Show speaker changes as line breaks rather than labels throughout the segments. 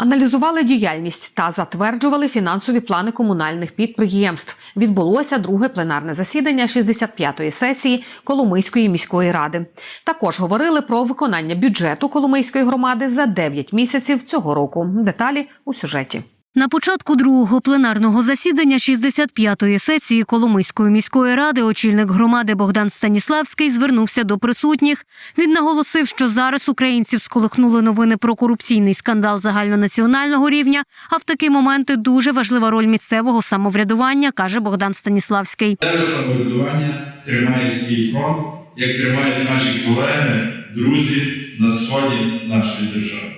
Аналізували діяльність та затверджували фінансові плани комунальних підприємств. Відбулося друге пленарне засідання 65-ї сесії Коломийської міської ради. Також говорили про виконання бюджету Коломийської громади за 9 місяців цього року. Деталі у сюжеті.
На початку другого пленарного засідання 65-ї сесії Коломийської міської ради очільник громади Богдан Станіславський звернувся до присутніх. Він наголосив, що зараз українців сколихнули новини про корупційний скандал загальнонаціонального рівня. А в такі моменти дуже важлива роль місцевого самоврядування, каже Богдан Станіславський.
Місцеве самоврядування тримає свій фронт, як тримають наші колеги, друзі на сході нашої держави.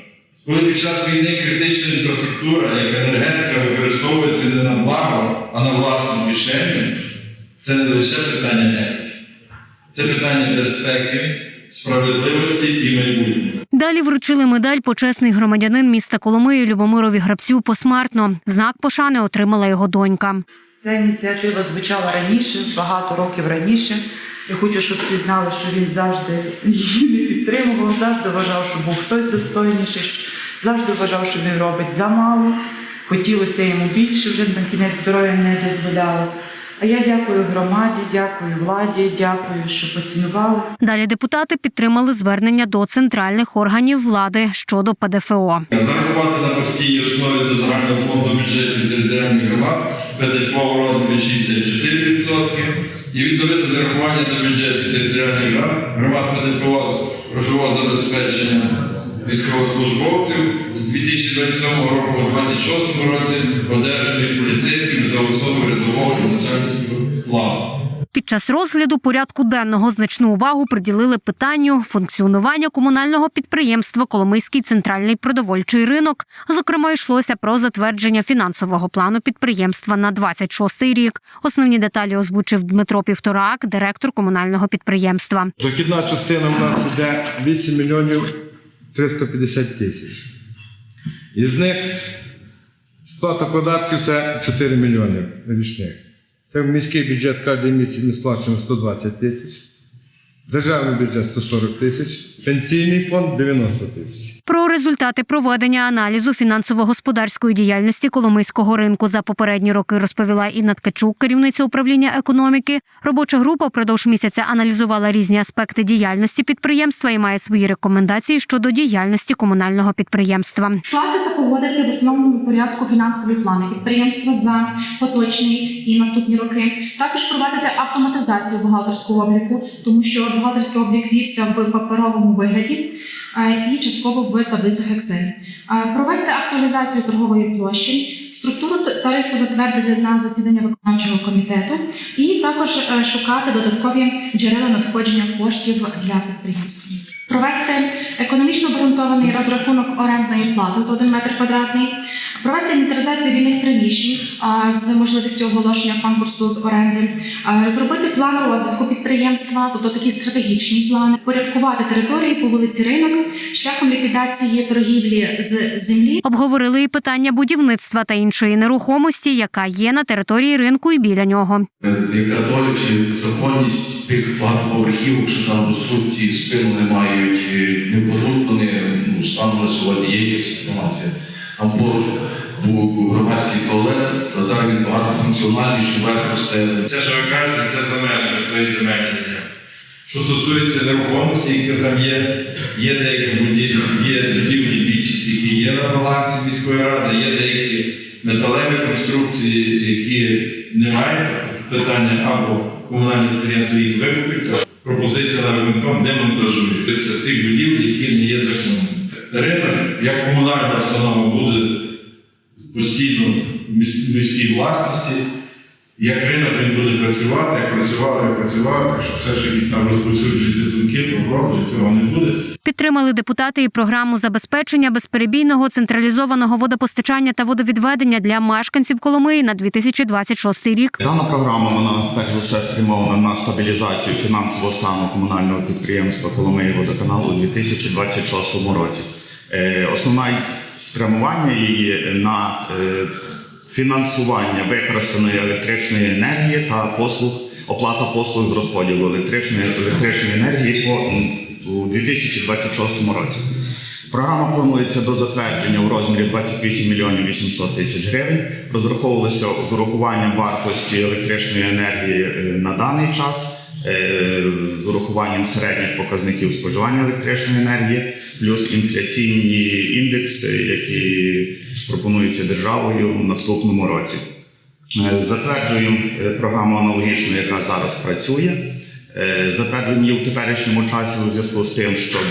Коли під час війни критична інфраструктура, як енергетика, використовується не на благо, а на власну кишеню, це не лише питання етики, це питання безпеки, справедливості і майбутнього.
Далі вручили медаль почесний громадянин міста Коломиї Любомирові Грабцю посмертно. Знак пошани отримала його донька.
Ця ініціатива звучала раніше, багато років раніше. Я хочу, щоб всі знали, що він завжди її не підтримував, завжди вважав, що був хтось достойніший, завжди вважав, що він робить замало. Хотілося йому більше, вже на кінець здоров'я не дозволяло. А я дякую громаді, дякую владі, дякую, що поцінували.
Далі депутати підтримали звернення до центральних органів влади щодо ПДФО.
Зарахувати на постійній основі до загального фонду бюджетів територіальних громад ПДФО у розмірі 64% і відновити зарахування до бюджетів територіальних громад ПДФО грошового забезпечення військовослужбовців з 2027 року у 2026 році одержаних поліцейськими за особи рядового і складу.
Під час розгляду порядку денного значну увагу приділили питанню функціонування комунального підприємства Коломийський центральний продовольчий ринок. Зокрема, йшлося про затвердження фінансового плану підприємства на 26-й рік. Основні деталі озвучив Дмитро Півторак, директор комунального підприємства.
Дохідна частина в нас іде 8 мільйонів 350 тисяч. Із них сплата податків це 4 мільйони річних. Це в міський бюджет кожен місяць ми сплачуємо 120 тисяч, державний бюджет 140 тисяч, пенсійний фонд 90 тисяч.
Про результати проведення аналізу фінансово-господарської діяльності Коломийського ринку за попередні роки розповіла Інна Ткачук, керівниця управління економіки. Робоча група впродовж місяця аналізувала різні аспекти діяльності підприємства і має свої рекомендації щодо діяльності комунального підприємства.
Скласти та погодити в основному порядку фінансові плани підприємства за поточний і наступні роки. Також проводити автоматизацію бухгалтерського обліку, тому що бухгалтерський облік вівся в паперовому вигляді і частково в таблицях Excel. Провести актуалізацію торгової площі, структуру тарифу затвердити на засідання виконавчого комітету, і також е, шукати додаткові джерела надходження коштів для підприємства. Провести економічно обґрунтований розрахунок орендної плати за 1 метр квадратний, провести інвентаризацію вільних приміщень а, з можливістю оголошення конкурсу з оренди, розробити план розвитку підприємства, тобто такі стратегічні плани, порядкувати території по вулиці Ринок шляхом ліквідації торгівлі з землі.
Обговорили і питання будівництва та іншої нерухомості, яка є на території ринку і біля нього.
як католик, чи законність тих багатоповерхівок, що там ростуть і спину не мають, і не потруть вони ну, станом на сьогодні є якась. Там поруч був громадський туалет, а зараз він багатофункціональний, що верх росте.
Це, що ви кажете, це за межами тої земельної ділянки. Що стосується нерухомості, які там є, є деякі будівлі, є будівлі більшість, які є на балансі міської ради, є деякі металеві конструкції, які не мають питання або комунальне підприємство їх викупить, пропозиція на виконком демонтажує. Тобто тих будівель, які не є законними. Ринок, як комунальна установа, буде постійно в міській власності. Як ринок він буде працювати, як працював, як працював, так що все ж якісь там розповсюджуються думки про цього не буде.
Підтримали депутати і програму забезпечення безперебійного централізованого водопостачання та водовідведення для мешканців Коломиї на 2026 рік.
Дана програма вона перш за все спрямована на стабілізацію фінансового стану комунального підприємства Коломиї водоканалу у 2026 році. Е, Основна спрямування її на е, фінансування використаної електричної енергії та послуг, оплата послуг з розподілу електричної, електричної енергії по у 2026 році. Програма планується до затвердження у розмірі 28 мільйонів 800 тисяч гривень. Розраховувалося з урахуванням вартості електричної енергії е, на даний час, е, з урахуванням середніх показників споживання електричної енергії, плюс інфляційні індекси, які пропонуються державою в наступному році. Е, Затверджуємо програму аналогічну, яка зараз працює. Е, Затверджуємо її в теперішньому часі у зв'язку з тим, щоб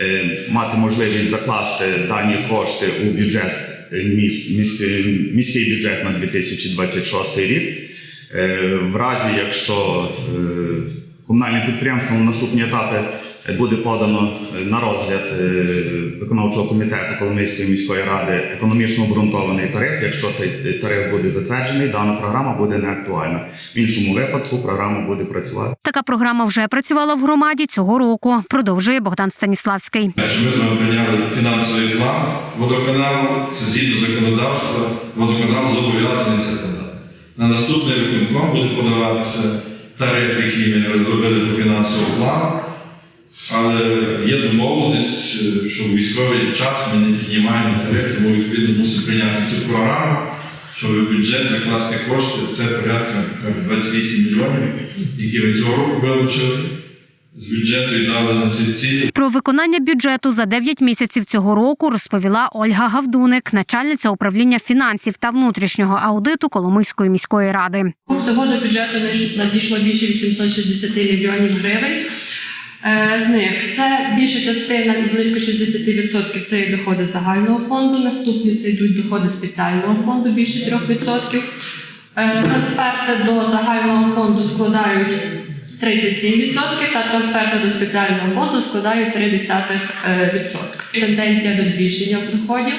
е, мати можливість закласти дані кошти у бюджет е, міс- міський, бюджет на 2026 рік. В разі, якщо комунальне підприємство на наступні етапи буде подано е, на розгляд е, виконавчого комітету Коломийської міської ради економічно обґрунтований тариф. Якщо цей тариф буде затверджений, дана програма буде неактуальна. В іншому випадку програма буде працювати.
Така програма вже працювала в громаді цього року. Продовжує Богдан Станіславський.
Ми з вами прийняли фінансовий план водоканалу, згідно законодавства, водоканал зобов'язаний це подати. На наступний виконком буде подаватися тариф, який ми розробили по фінансовому плану. Але є домовленість, е, що в військовий час ми не піднімаємо тариф, тому відповідно мусимо прийняти цю програму, щоб в бюджет закласти кошти. Це порядка кажуть, 28 мільйонів, які ми цього року вилучили з бюджету і дали на ці цілі.
Про виконання бюджету за 9 місяців цього року розповіла Ольга Гавдуник, начальниця управління фінансів та внутрішнього аудиту Коломийської міської ради.
Всього до бюджету надійшло більше 860 мільйонів гривень. Е, З них це більша частина, близько 60% це доходи загального фонду. Наступні це йдуть доходи спеціального фонду, більше 3%. Е, Трансферти до загального фонду складають 37%, та трансферти до спеціального фонду складають 0,3%. Тенденція до збільшення доходів.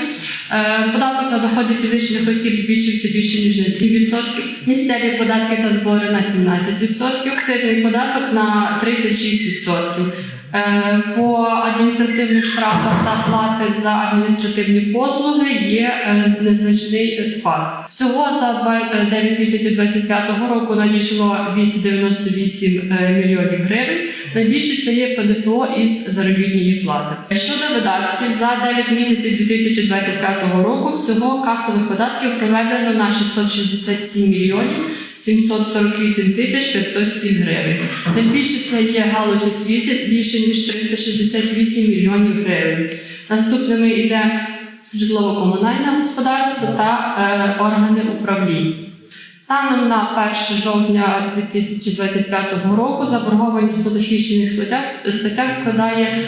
Е, Податок на доходи фізичних осіб збільшився більше ніж на 7%. Місцеві податки та збори на 17%. Акцизний податок на 36%. Е, По адміністративних штрафах та плати за адміністративні послуги є е, незначний спад. Всього за два- е, 9 місяців 2025 року надійшло 298 е, мільйонів гривень. Найбільше це є ПДФО із заробітної плати. Щодо видатків, за 9 місяців 2025 року всього касових видатків проведено на 667 мільйонів 748 тисяч 507 гривень. Найбільше це є галузь освіти більше ніж 368 мільйонів гривень. Наступними йде житлово-комунальне господарство та е, органи управління. Станом на 1 жовтня 2025 року заборгованість по захищених статтях, складає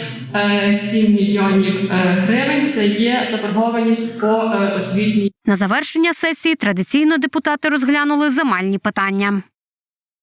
7 мільйонів е, гривень. Це є заборгованість по е, освітній
На завершення сесії традиційно депутати розглянули земельні питання.